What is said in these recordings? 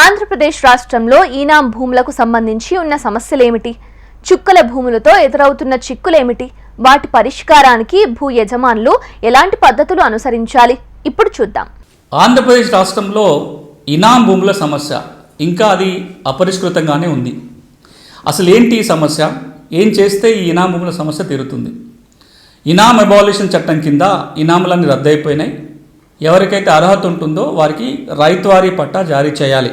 ఆంధ్రప్రదేశ్ రాష్ట్రంలో ఈనాం భూములకు సంబంధించి ఉన్న సమస్యలేమిటి? చుక్కల భూములతో ఎదురవుతున్న చిక్కులేమిటి? వాటి పరిష్కారానికి భూ యజమానులు ఎలాంటి పద్ధతులు అనుసరించాలి? ఇప్పుడు చూద్దాం. ఆంధ్రప్రదేశ్ రాష్ట్రంలో ఇనాం భూముల సమస్య ఇంకా అది అపరిష్కృతంగానే ఉంది. అసలు ఏంటి ఈ సమస్య? ఏం చేస్తే ఈ ఇనాం భూముల సమస్య తీరుతుంది? ఇనాం అబాలిషన్ చట్టం కింద ఇనాములన్నీ రద్దయిపోయినాయి. ఎవరికైతే అర్హత ఉంటుందో వారికి రైతువారీ పట్టా జారీ చేయాలి.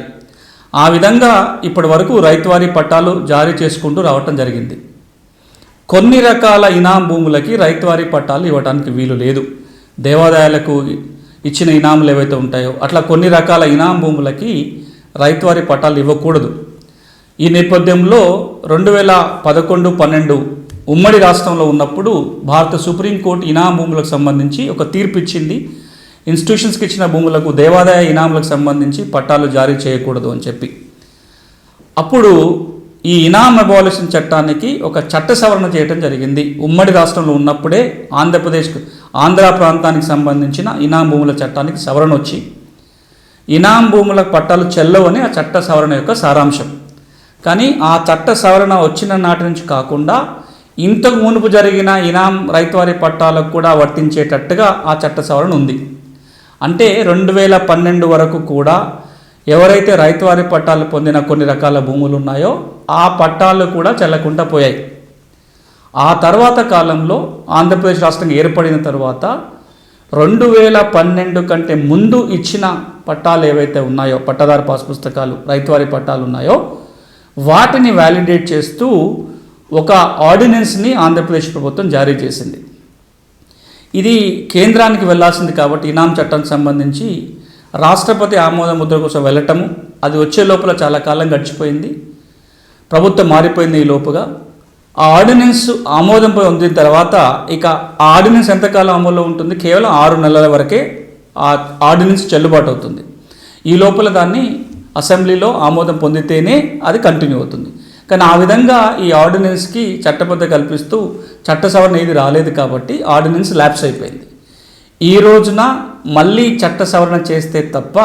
ఆ విధంగా ఇప్పటి వరకు రైతువారీ పట్టాలు జారీ చేసుకుంటూ రావటం జరిగింది. కొన్ని రకాల ఇనాం భూములకి రైతువారీ పట్టాలు ఇవ్వడానికి వీలు లేదు. దేవాదాయాలకు ఇచ్చిన ఇనాములు ఏవైతే ఉంటాయో అట్లా కొన్ని రకాల ఇనాం భూములకి రైతువారీ పట్టాలు ఇవ్వకూడదు. ఈ నేపథ్యంలో రెండు వేల పదకొండు పన్నెండు ఉమ్మడి రాష్ట్రంలో ఉన్నప్పుడు భారత సుప్రీంకోర్టు ఇనాం భూములకు సంబంధించి ఒక తీర్పు ఇచ్చింది ఇన్స్టిట్యూషన్స్కి ఇచ్చిన భూములకు దేవాదాయ ఇనాములకు సంబంధించి పట్టాలు జారీ చేయకూడదు అని చెప్పి. అప్పుడు ఈ ఇనాం అబాలిషన్ చట్టానికి ఒక చట్ట సవరణ చేయడం జరిగింది. ఉమ్మడి రాష్ట్రంలో ఉన్నప్పుడే ఆంధ్రప్రదేశ్ ఆంధ్ర ప్రాంతానికి సంబంధించిన ఇనాం భూముల చట్టానికి సవరణ వచ్చి ఇనాం భూముల పట్టాలు చెల్లవని ఆ చట్ట సవరణ యొక్క సారాంశం. కానీ ఆ చట్ట సవరణ వచ్చిన నాటి నుంచి కాకుండా ఇంతకు మునుపు జరిగిన ఇనాం రైతువారి పట్టాలకు కూడా వర్తించేటట్టుగా ఆ చట్ట సవరణ ఉంది. అంటే రెండు వేల పన్నెండు వరకు కూడా ఎవరైతే రైతువారి పట్టాలు పొందిన కొన్ని రకాల భూములు ఉన్నాయో ఆ పట్టాలు కూడా చెల్లకుండా పోయాయి. ఆ తర్వాత కాలంలో ఆంధ్రప్రదేశ్ రాష్ట్రం ఏర్పడిన తర్వాత రెండు వేల పన్నెండు కంటే ముందు ఇచ్చిన పట్టాలు ఏవైతే ఉన్నాయో పట్టాదారు పాస్ పుస్తకాలు రైతువారి పట్టాలు ఉన్నాయో వాటిని వ్యాలిడేట్ చేస్తూ ఒక ఆర్డినెన్స్ని ఆంధ్రప్రదేశ్ ప్రభుత్వం జారీ చేసింది. ఇది కేంద్రానికి వెళ్ళాల్సింది కాబట్టి ఇనాం చట్టానికి సంబంధించి రాష్ట్రపతి ఆమోద ముద్ర కోసం వెళ్ళటము అది వచ్చే లోపల చాలా కాలం గడిచిపోయింది. ప్రభుత్వం మారిపోయింది ఈ లోపుగా. ఆ ఆర్డినెన్స్ ఆమోదం పొందిన తర్వాత ఇక ఆ ఆర్డినెన్స్ ఎంతకాలం అమల్లో ఉంటుంది? కేవలం ఆరు నెలల వరకే ఆ ఆర్డినెన్స్ చెల్లుబాటు అవుతుంది. ఈ లోపల దాన్ని అసెంబ్లీలో ఆమోదం పొందితేనే అది కంటిన్యూ అవుతుంది. కానీ ఆ విధంగా ఈ ఆర్డినెన్స్కి చట్టబద్ధ కల్పిస్తూ చట్ట సవరణ ఏది రాలేదు కాబట్టి ఆర్డినెన్స్ ల్యాప్స్ అయిపోయింది. ఈ రోజున మళ్ళీ చట్ట సవరణ చేస్తే తప్ప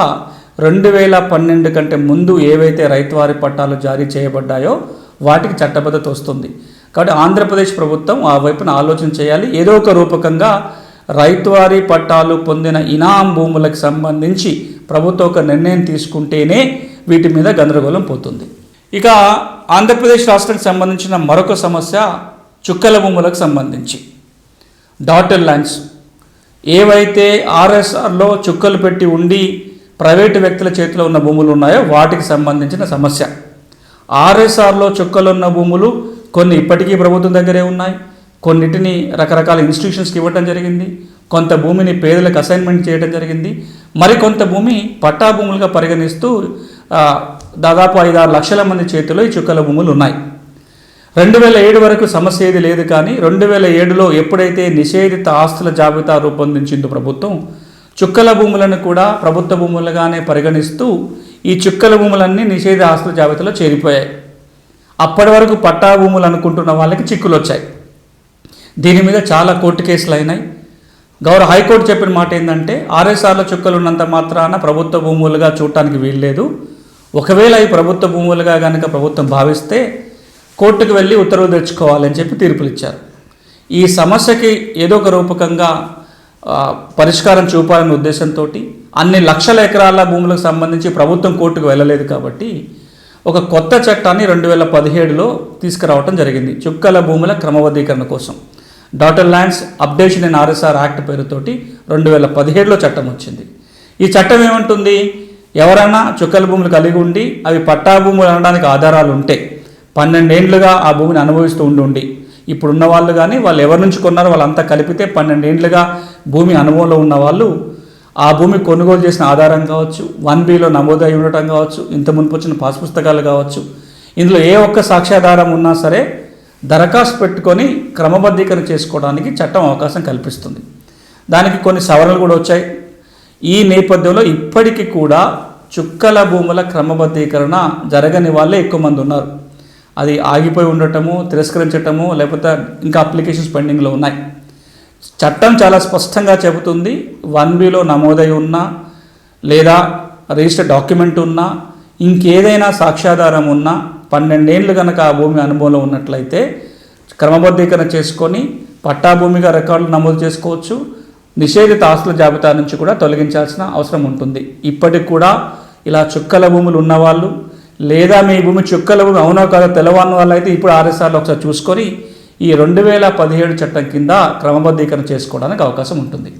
రెండు వేల పన్నెండు కంటే ముందు ఏవైతే రైతువారి పట్టాలు జారీ చేయబడ్డాయో వాటికి చట్టబద్ధత వస్తుంది. కాబట్టి ఆంధ్రప్రదేశ్ ప్రభుత్వం ఆ వైపున ఆలోచన చేయాలి. ఏదో ఒక రూపకంగా రైతువారీ పట్టాలు పొందిన ఇనాం భూములకు సంబంధించి ప్రభుత్వం ఒక నిర్ణయం తీసుకుంటేనే వీటి మీద గందరగోళం పోతుంది. ఇక ఆంధ్రప్రదేశ్ రాష్ట్రానికి సంబంధించిన మరొక సమస్య చుక్కల భూములకు సంబంధించి. డాటర్ ల్యాండ్స్ ఏవైతే ఆర్ఎస్ఆర్లో చుక్కలు పెట్టి ఉండి ప్రైవేటు వ్యక్తుల చేతిలో ఉన్న భూములు ఉన్నాయో వాటికి సంబంధించిన సమస్య. ఆర్ఎస్ఆర్లో చుక్కలు ఉన్న భూములు కొన్ని ఇప్పటికీ ప్రభుత్వం దగ్గరే ఉన్నాయి. కొన్నిటిని రకరకాల ఇన్స్టిట్యూషన్స్కి ఇవ్వటం జరిగింది. కొంత భూమిని పేదలకు అసైన్మెంట్ చేయడం జరిగింది. మరికొంత భూమి పట్టా భూములుగా పరిగణిస్తూ దాదాపు ఐదారు లక్షల మంది చేతిలో ఈ చుక్కల భూములు ఉన్నాయి. రెండు వేల ఏడు వరకు సమస్య ఏది లేదు కానీ రెండు వేల ఏడులో ఎప్పుడైతే నిషేధిత ఆస్తుల జాబితా రూపొందించిందో ప్రభుత్వం చుక్కల భూములను కూడా ప్రభుత్వ భూములుగానే పరిగణిస్తూ ఈ చుక్కల భూములన్నీ నిషేధ ఆస్తుల జాబితాలో చేరిపోయాయి. అప్పటి వరకు పట్టా భూములు అనుకుంటున్న వాళ్ళకి చిక్కులు వచ్చాయి. దీని మీద చాలా కోర్టు కేసులు అయినాయి. గౌరవ హైకోర్టు చెప్పిన మాట ఏంటంటే ఆర్ఎస్ఆర్ల చుక్కలు ఉన్నంత మాత్రాన ప్రభుత్వ భూములుగా చూడటానికి వీల్లేదు. ఒకవేళ అవి ప్రభుత్వ భూములుగా కనుక ప్రభుత్వం భావిస్తే కోర్టుకు వెళ్ళి ఉత్తర్వులు తెచ్చుకోవాలని చెప్పి తీర్పులు ఇచ్చారు ఈ సమస్యకి ఏదో ఒక రూపకంగా పరిష్కారం చూపాలనే ఉద్దేశంతో అన్ని లక్షల ఎకరాల భూములకు సంబంధించి ప్రభుత్వం కోర్టుకు వెళ్ళలేదు కాబట్టి ఒక కొత్త చట్టాన్ని రెండు వేల పదిహేడులో తీసుకురావటం జరిగింది. చుక్కల భూముల క్రమబద్ధీకరణ కోసం. Dotted lands updation in RSR act పేరుతోటి రెండు వేల పదిహేడులో చట్టం వచ్చింది. ఈ చట్టం ఏమంటుంది? ఎవరైనా చుక్కల భూములు కలిగి ఉండి అవి పట్టా భూములు అనడానికి ఆధారాలు ఉంటే పన్నెండేండ్లుగా ఆ భూమిని అనుభవిస్తూ ఉండి ఉండి. ఇప్పుడున్న వాళ్ళు కానీ వాళ్ళు ఎవరి నుంచి కొన్నారో వాళ్ళంతా కలిపితే పన్నెండేండ్లుగా భూమి అనుభవంలో ఉన్న వాళ్ళు ఆ భూమి కొనుగోలు చేసిన ఆధారం కావచ్చు వన్ బిలో నమోదై ఉండటం కావచ్చు ఇంత మునుపు వచ్చిన పాస్ పుస్తకాలు కావచ్చు. ఇందులో ఏ ఒక్క సాక్ష్యాధారం ఉన్నా సరే దరఖాస్తు పెట్టుకొని క్రమబద్ధీకరణ చేసుకోవడానికి చట్టం అవకాశం కల్పిస్తుంది. దానికి కొన్ని సవరణలు కూడా వచ్చాయి. ఈ నేపథ్యంలో ఇప్పటికీ కూడా చుక్కల భూముల క్రమబద్ధీకరణ జరగని వాళ్ళే ఎక్కువ మంది ఉన్నారు. అది ఆగిపోయి ఉండటము తిరస్కరించటము లేకపోతే ఇంకా అప్లికేషన్స్ పెండింగ్లో ఉన్నాయి. చట్టం చాలా స్పష్టంగా చెబుతుంది వన్ బిలో నమోదై ఉన్నా లేదా రిజిస్టర్ డాక్యుమెంట్ ఉన్నా ఇంకేదైనా సాక్ష్యాధారం ఉన్నా పన్నెండేళ్ళు కనుక ఆ భూమి అనుభవంలో ఉన్నట్లయితే క్రమబద్ధీకరణ చేసుకొని పట్టా భూమిగా రికార్డులు నమోదు చేసుకోవచ్చు. నిషేధిత ఆస్తుల జాబితా నుంచి కూడా తొలగించాల్సిన అవసరం ఉంటుంది. ఇప్పటికి కూడా ఇలా చుక్కల భూములు ఉన్నవాళ్ళు లేదా మీ భూమి చుక్కల భూమి అవునో కాదో తెలవని వాళ్ళు అయితే ఇప్పుడు ఆర్ఎస్ఆర్లో ఒకసారి చూసుకొని ఈ రెండు వేల పదిహేడు చట్టం కింద క్రమబద్ధీకరణ చేసుకోవడానికి అవకాశం ఉంటుంది.